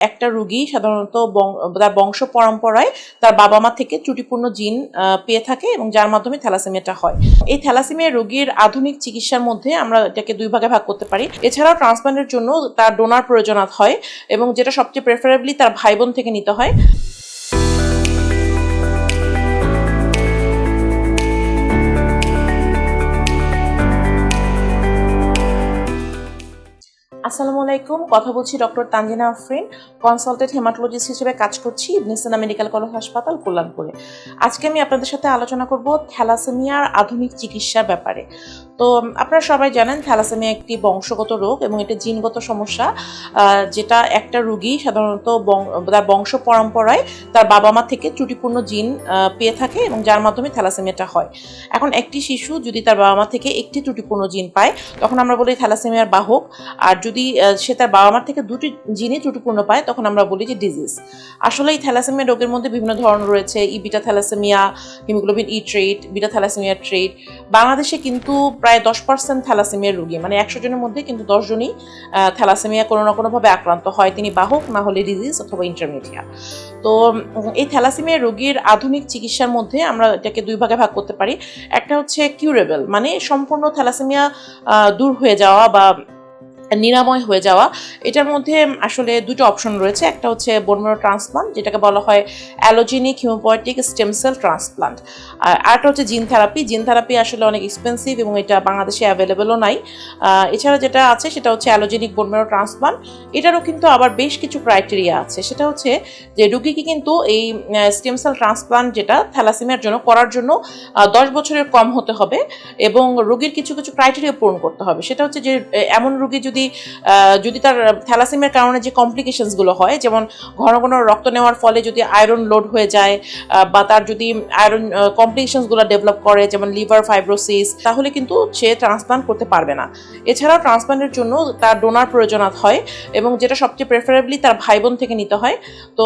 একটা রুগী সাধারণত তার বংশ পরম্পরায় তার বাবা মা থেকে ত্রুটিপূর্ণ জিন পেয়ে থাকে এবং যার মাধ্যমে থ্যালাসেমিয়াটা হয়। এই থ্যালাসেমিয়া রোগীর আধুনিক চিকিৎসার মধ্যে আমরা এটাকে দুই ভাগে ভাগ করতে পারি। এছাড়াও ট্রান্সপ্লান্টের জন্য তার ডোনার প্রয়োজন হয় এবং যেটা সবচেয়ে প্রেফারেবলি তার ভাই বোন থেকে নিতে হয়। আসসালামু আলাইকুম। কথা বলছি doctor Tanzina Afrin consultant haematologist হিসেবে কাজ করছি ইবনিসানা মেডিকেল কলেজ হাসপাতাল কল্যাণপুরে। আজকে আমি আপনাদের সাথে আলোচনা করব থ্যালাসেমিয়ার আধুনিক চিকিৎসার ব্যাপারে। তো, আপনারা সবাই জানেন থ্যালাসেমিয়া একটি বংশগত রোগ এবং এটা জিনগত সমস্যা যেটা একটা রুগী সাধারণত তার বংশ পরম্পরায় তার বাবা মা থেকে ত্রুটিপূর্ণ জিন পেয়ে থাকে এবং যার মাধ্যমে থ্যালাসেমিয়াটা হয়। এখন একটি শিশু যদি তার বাবা মা থেকে একটি ত্রুটিপূর্ণ জিন পায়, তখন আমরা বলি থ্যালাসেমিয়ার বাহক। আর যদি আহ, সে তার বাবা মার থেকে দুটি জিনই ত্রুটিপূর্ণ পায় তখন আমরা বলি যে ডিজিজ আসলে এই থ্যালাসেমিয়া রোগের মধ্যে বিভিন্ন ধরন রয়েছে E beta thalassaemia haemoglobin E trait beta thalassaemia trait বাংলাদেশে কিন্তু প্রায় দশ পার্সেন্ট থ্যালাসেমিয়ার রোগী মানে একশো জনের মধ্যে কিন্তু দশজনই থ্যালাসেমিয়া কোনো না কোনোভাবে আক্রান্ত হয়। তিনি বাহক না হলে ডিজিজ অথবা ইন্টারমিডিয়া তো এই থ্যালাসেমিয়া রোগীর আধুনিক চিকিৎসার মধ্যে আমরা এটাকে দুই ভাগে ভাগ করতে পারি। একটা হচ্ছে কিউরেবল মানে সম্পূর্ণ থ্যালাসেমিয়া দূর হয়ে যাওয়া বা নিরাময় হয়ে যাওয়া। এটার মধ্যে আসলে দুটো অপশন রয়েছে। একটা হচ্ছে বোনমেরো ট্রান্সপ্লান্ট যেটাকে বলা হয় allogeneic haematopoietic stem cell transplant আর আরেকটা হচ্ছে জিন থেরাপি জিন থেরাপি আসলে অনেক এক্সপেন্সিভ এবং এটা বাংলাদেশে অ্যাভেলেবেলও নাই। এছাড়া যেটা আছে সেটা হচ্ছে অ্যালোজেনিক বোনমেরো ট্রান্সপ্লান্ট এটারও কিন্তু আবার বেশ কিছু ক্রাইটেরিয়া আছে। সেটা হচ্ছে যে রুগীকে কিন্তু এই স্টেম সেল ট্রান্সপ্লান্ট যেটা থ্যালাসেমিয়ার জন্য করার জন্য দশ বছরের কম হতে হবে এবং রোগীর কিছু কিছু ক্রাইটেরিয়া পূরণ করতে হবে। সেটা হচ্ছে যে এমন রুগী যদি আহ, যদি তার থ্যালাসেমিয়ার কারণে যে কমপ্লিকেশনসগুলো হয় যেমন ঘন ঘন রক্ত নেওয়ার ফলে যদি আয়রন লোড হয়ে যায় বা তার যদি আয়রন কমপ্লিকেশনসগুলো ডেভেলপ করে যেমন লিভার ফাইব্রোসিস তাহলে কিন্তু সে ট্রান্সপ্লান্ট করতে পারবে না। এছাড়াও ট্রান্সপ্লান্টের জন্য তার ডোনার প্রয়োজন হয় এবং যেটা সবচেয়ে প্রেফারেবলি তার ভাই বোন থেকে নিতে হয়। তো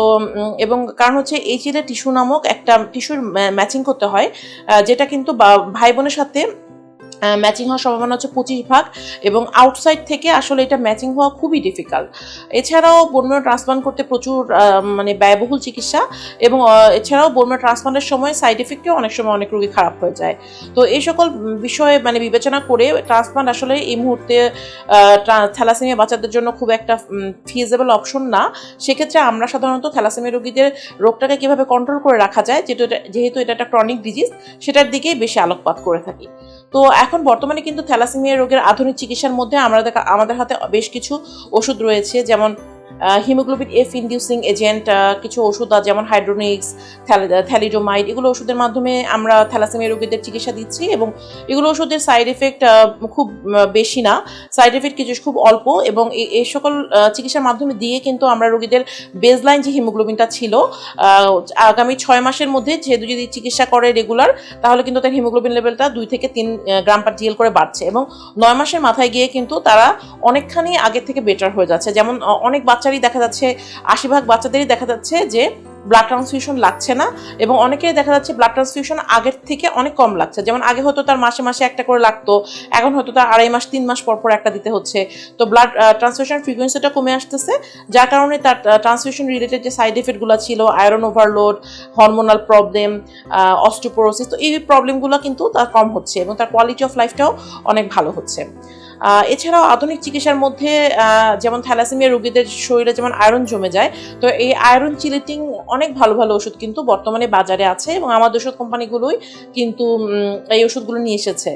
এবং কারণ হচ্ছে এই চিলে টিস্যু নামক একটা টিস্যুর ম্যাচিং করতে হয় যেটা কিন্তু ভাই বোনের সাথে ম্যাচিং হওয়ার সম্ভাবনা হচ্ছে পঁচিশ ভাগ এবং আউটসাইড থেকে আসলে এটা ম্যাচিং হওয়া খুবই ডিফিকাল্ট এছাড়াও বোনমেরো ট্রান্সপ্লান্ট করতে প্রচুর মানে ব্যয়বহুল চিকিৎসা এবং এছাড়াও বোনমেরো ট্রান্সপ্লান্টের সময় সাইড এফেক্টেও অনেক সময় অনেক রোগী খারাপ হয়ে যায়। তো এই সকল বিষয়ে মানে বিবেচনা করে ট্রান্সপ্লান্ট আসলে এই মুহূর্তে থ্যালাসেমিয়া বাচ্চাদের জন্য খুব একটা ফিজেবল অপশন না। সেক্ষেত্রে আমরা সাধারণত থ্যালাসেমিয়া রোগীদের রোগটাকে কীভাবে কন্ট্রোল করে রাখা যায়, যেহেতু এটা একটা ক্রনিক ডিজিজ সেটার দিকেই বেশি আলোকপাত করে থাকি। তো এখন বর্তমানে কিন্তু থ্যালাসেমিয়া রোগের আধুনিক চিকিৎসার মধ্যে আমরা আমাদের হাতে বেশ কিছু ওষুধ রয়েছে, যেমন হিমোগ্লোবিন এফ ইনডিউসিং এজেন্ট কিছু ওষুধ যেমন হাইড্রোনিক্স থ্যালিডোমাইড, এগুলো ওষুধের মাধ্যমে আমরা থ্যালাসেমিয়া রোগীদের চিকিৎসা দিচ্ছি এবং এগুলো ওষুধের সাইড এফেক্ট খুব বেশি না। সাইড এফেক্ট কিছু, খুব অল্প এবং এই- সকল চিকিৎসার মাধ্যমে দিয়ে কিন্তু আমরা রোগীদের বেজলাইন যে হিমোগ্লোবিনটা ছিল আগামী ছয় মাসের মধ্যে যেহেতু যদি চিকিৎসা করে রেগুলার তাহলে কিন্তু তার হিমোগ্লোবিন লেভেলটা দুই থেকে তিন গ্রাম পার জিএল করে বাড়ছে এবং নয় মাসের মাথায় গিয়ে কিন্তু তারা অনেকখানি আগের থেকে বেটার হয়ে যাচ্ছে। যেমন অনেক বাচ্চারই দেখা যাচ্ছে আশি ভাগ বাচ্চাদেরই দেখা যাচ্ছে যে ব্লাড ট্রান্সফিউশন লাগছে না এবং অনেকেরই দেখা যাচ্ছে ব্লাড ট্রান্সফিউশন আগের থেকে অনেক কম লাগছে। যেমন আগে হয়তো তার মাসে মাসে একটা করে লাগতো, এখন হয়তো তার আড়াই মাস, তিন মাস পর পর একটা দিতে হচ্ছে। তো ব্লাড ট্রান্সফিউশন ফ্রিকোয়েন্সিটা কমে আসতেছে, যার কারণে তার ট্রান্সফিউশন রিলেটেড যে সাইড এফেক্টগুলো ছিল iron overload hormonal problem osteoporosis তো এই প্রবলেমগুলো কিন্তু তার কম হচ্ছে এবং তার কোয়ালিটি অফ লাইফটাও অনেক ভালো হচ্ছে। এছাড়াও আধুনিক চিকিৎসার মধ্যে যেমন থ্যালাসেমিয়া রোগীদের শরীরে যেমন আয়রন জমে যায়, তো এই আয়রন চিলিটিং অনেক ভালো ভালো ওষুধ কিন্তু বর্তমানে বাজারে আছে এবং আমাদের ওষুধ কোম্পানিগুলোই কিন্তু এই ওষুধগুলো নিয়ে এসেছে।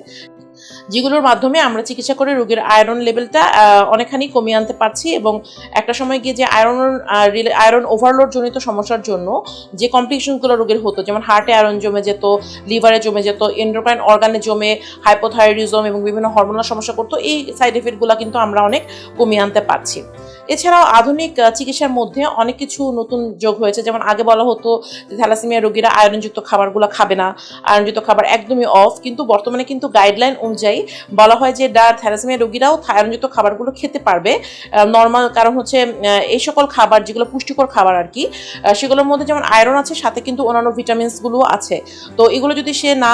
যেগুলোর মাধ্যমে আমরা চিকিৎসা করে রোগীর আয়রন লেভেলটা অনেকখানি কমিয়ে আনতে পারছি এবং একটা সময় গিয়ে যে আয়রন আয়রন ওভারলোড জনিত সমস্যার জন্য যে কমপ্লিকেশনগুলো রোগের হতো, যেমন হার্টে আয়রন জমে যেত লিভারে জমে যেত এন্ড্রোক্রাইন অর্গানে জমে হাইপোথাইরিজম এবং বিভিন্ন হরমোনাল সমস্যা করতো, এই সাইড এফেক্টগুলো কিন্তু আমরা অনেক কমিয়ে আনতে পারছি। এছাড়াও আধুনিক চিকিৎসার মধ্যে অনেক কিছু নতুন যোগ হয়েছে। যেমন আগে বলা হতো যে থ্যালাসেমিয়া রোগীরা আয়রনযুক্ত খাবারগুলো খাবে না, আয়রনযুক্ত খাবার একদমই অফ কিন্তু বর্তমানে কিন্তু গাইডলাইন অনুযায়ী বলা হয় যে ডা থ্যালাসেমিয়া রোগীরাও আয়রনযুক্ত খাবারগুলো খেতে পারবে। নর্মাল কারণ হচ্ছে এই সকল খাবার যেগুলো পুষ্টিকর খাবার আর কি সেগুলোর মধ্যে যেমন আয়রন আছে, সাথে কিন্তু অন্যান্য ভিটামিনসগুলো আছে। তো এগুলো যদি সে না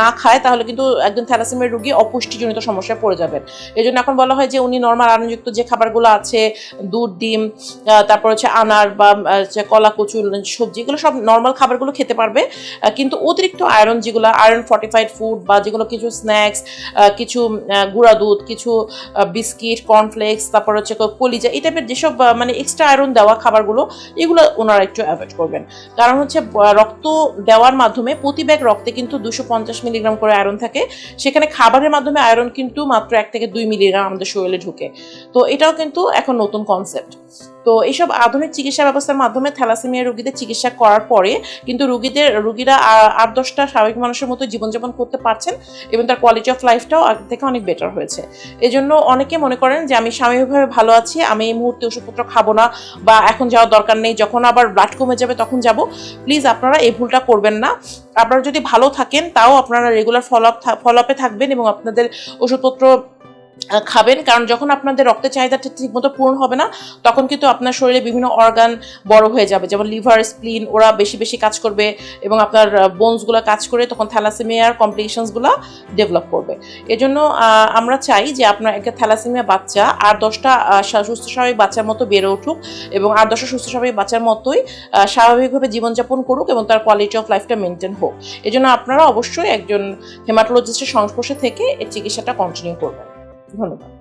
না খায়, তাহলে কিন্তু একজন থ্যালাসেমিয়া রোগী অপুষ্টিজনিত সমস্যায় পড়ে যাবেন। এই জন্য এখন বলা হয় যে উনি নর্মাল আয়রনযুক্ত যে খাবারগুলো আছে দুধ, ডিম তারপর হচ্ছে আনার বা কলা কচু সবজি, এগুলো সব নর্মাল খাবারগুলো খেতে পারবে। কিন্তু অতিরিক্ত আয়রন যেগুলো আয়রন ফর্টিফাইড ফুড বা যেগুলো কিছু স্ন্যাক্স কিছু গুঁড়া দুধ, কিছু বিস্কিট কর্নফ্লেক্স তারপর হচ্ছে কলিজা, এই টাইপের যেসব মানে এক্সট্রা আয়রন দেওয়া খাবারগুলো, এগুলো ওনারা একটু অ্যাভয়েড করবেন। কারণ হচ্ছে রক্ত দেওয়ার মাধ্যমে প্রতি ব্যাগ রক্তে কিন্তু দুশো পঞ্চাশ মিলিগ্রাম করে আয়রন থাকে। সেখানে খাবারের মাধ্যমে আয়রন কিন্তু মাত্র এক থেকে দুই মিলিগ্রাম আমাদের শরীরে ঢুকে। তো এটাও কিন্তু এখন নতুন কনসেপ্ট তো এইসব আধুনিক চিকিৎসা ব্যবস্থার মাধ্যমে থ্যালাসেমিয়া রোগীদের চিকিৎসা করার পরে কিন্তু রোগীদের, রোগীরা আট দশটা স্বাভাবিক মানুষের মতো জীবনযাপন করতে পারছেন এবং তার কোয়ালিটি অফ লাইফটাও আগে থেকে অনেক বেটার হয়েছে। এই জন্য অনেকে মনে করেন যে, আমি স্বাভাবিকভাবে ভালো আছি, আমি এই মুহূর্তে ওষুধপত্র খাব না বা এখন যাওয়ার দরকার নেই, যখন আবার ব্লাড কমে যাবে তখন যাব। প্লিজ আপনারা এই ভুলটা করবেন না। আপনারা যদি ভালো থাকেন, তাও আপনারা রেগুলার ফলো আপ ফলো আপে থাকবেন এবং আপনাদের ওষুধপত্র খাবেন, কারণ যখন আপনাদের রক্তের চাহিদাটা ঠিকমতো পূরণ হবে না, তখন কিন্তু আপনার শরীরে বিভিন্ন অর্গান বড় হয়ে যাবে। যেমন লিভার স্প্লিন ওরা বেশি বেশি কাজ করবে এবং আপনার বোনসগুলো কাজ করে তখন থ্যালাসেমিয়ার কমপ্লিকেশনসগুলো ডেভেলপ করবে। এজন্য আমরা চাই যে আপনার একটা থ্যালাসেমিয়া বাচ্চা আর দশটা সুস্থ স্বাভাবিক বাচ্চার মতো বেড়ে উঠুক এবং আর দশটা সুস্থ স্বাভাবিক বাচ্চার মতোই স্বাভাবিকভাবে জীবনযাপন করুক এবং তার কোয়ালিটি অফ লাইফটা মেনটেন হোক। এজন্য আপনারা অবশ্যই একজন হেমাটোলজিস্টের সংস্পর্শে থেকে এই চিকিৎসাটা কন্টিনিউ করবেন। ধন্যবাদ।